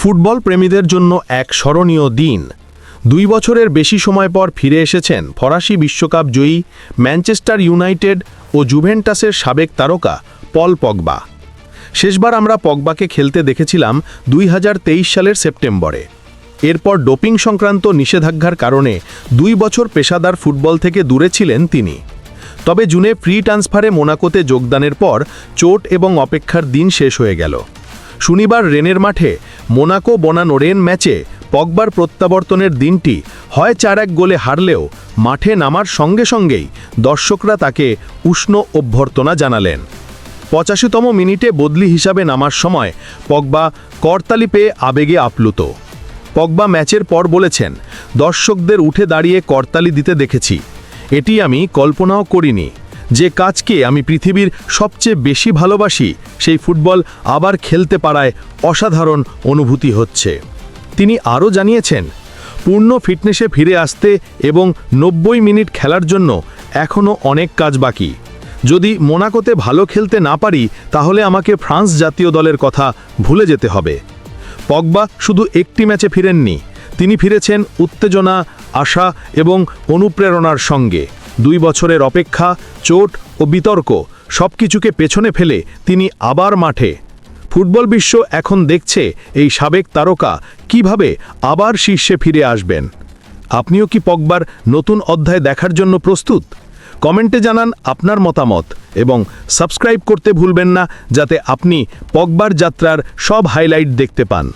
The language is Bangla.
ফুটবল প্রেমীদের জন্য এক স্মরণীয় দিন। দুই বছরের বেশি সময় পর ফিরে এসেছেন ফরাসি বিশ্বকাপ জয়ী ম্যানচেস্টার ইউনাইটেড ও জুভেন্টাসের সাবেক তারকা পল পগবা। শেষবার আমরা পগবাকে খেলতে দেখেছিলাম দুই হাজার তেইশ সালের সেপ্টেম্বরে। এরপর ডোপিং সংক্রান্ত নিষেধাজ্ঞার কারণে দুই বছর পেশাদার ফুটবল থেকে দূরে ছিলেন তিনি। তবে জুনে ফ্রি ট্রান্সফারে মোনাকোতে যোগদানের পর চোট এবং অপেক্ষার দিন শেষ হয়ে গেল। শনিবার রেনের মাঠে মোনাকো বনানো রেন ম্যাচে পগবার প্রত্যাবর্তনের দিনটি হয় চার এক গোলে হারলেও মাঠে নামার সঙ্গে সঙ্গেই দর্শকরা তাকে উষ্ণ অভ্যর্থনা জানালেন। পঁচাশিতম মিনিটে বদলি হিসাবে নামার সময় পগবা করতালি পেয়ে আবেগে আপ্লুত। পগবা ম্যাচের পর বলেছেন, দর্শকদের উঠে দাঁড়িয়ে করতালি দিতে দেখেছি। এটি আমি কল্পনাও করিনি। যে কাজকে আমি পৃথিবীর সবচেয়ে বেশি ভালোবাসি, সেই ফুটবল আবার খেলতে পারায় অসাধারণ অনুভূতি হচ্ছে। তিনি আরও জানিয়েছেন, পূর্ণ ফিটনেসে ফিরে আসতে এবং নব্বই মিনিট খেলার জন্য এখনও অনেক কাজ বাকি। যদি মোনাকোতে ভালো খেলতে না পারি, তাহলে আমাকে ফ্রান্স জাতীয় দলের কথা ভুলে যেতে হবে। পগবা শুধু একটি ম্যাচে ফিরেননি, তিনি ফিরেছেন উত্তেজনা, আশা এবং অনুপ্রেরণার সঙ্গে। দুই বছরের অপেক্ষা, চোট ও বিতর্ক সবকিছুকে পেছনে ফেলে তিনি আবার মাঠে। ফুটবল বিশ্ব এখন দেখছে এই সাবেক তারকা কীভাবে আবার শীর্ষে ফিরে আসবেন। আপনিও কি পগবার নতুন অধ্যায় দেখার জন্য প্রস্তুত? কমেন্টে জানান আপনার মতামত এবং সাবস্ক্রাইব করতে ভুলবেন না যাতে আপনি পগবার যাত্রার সব হাইলাইট দেখতে পান।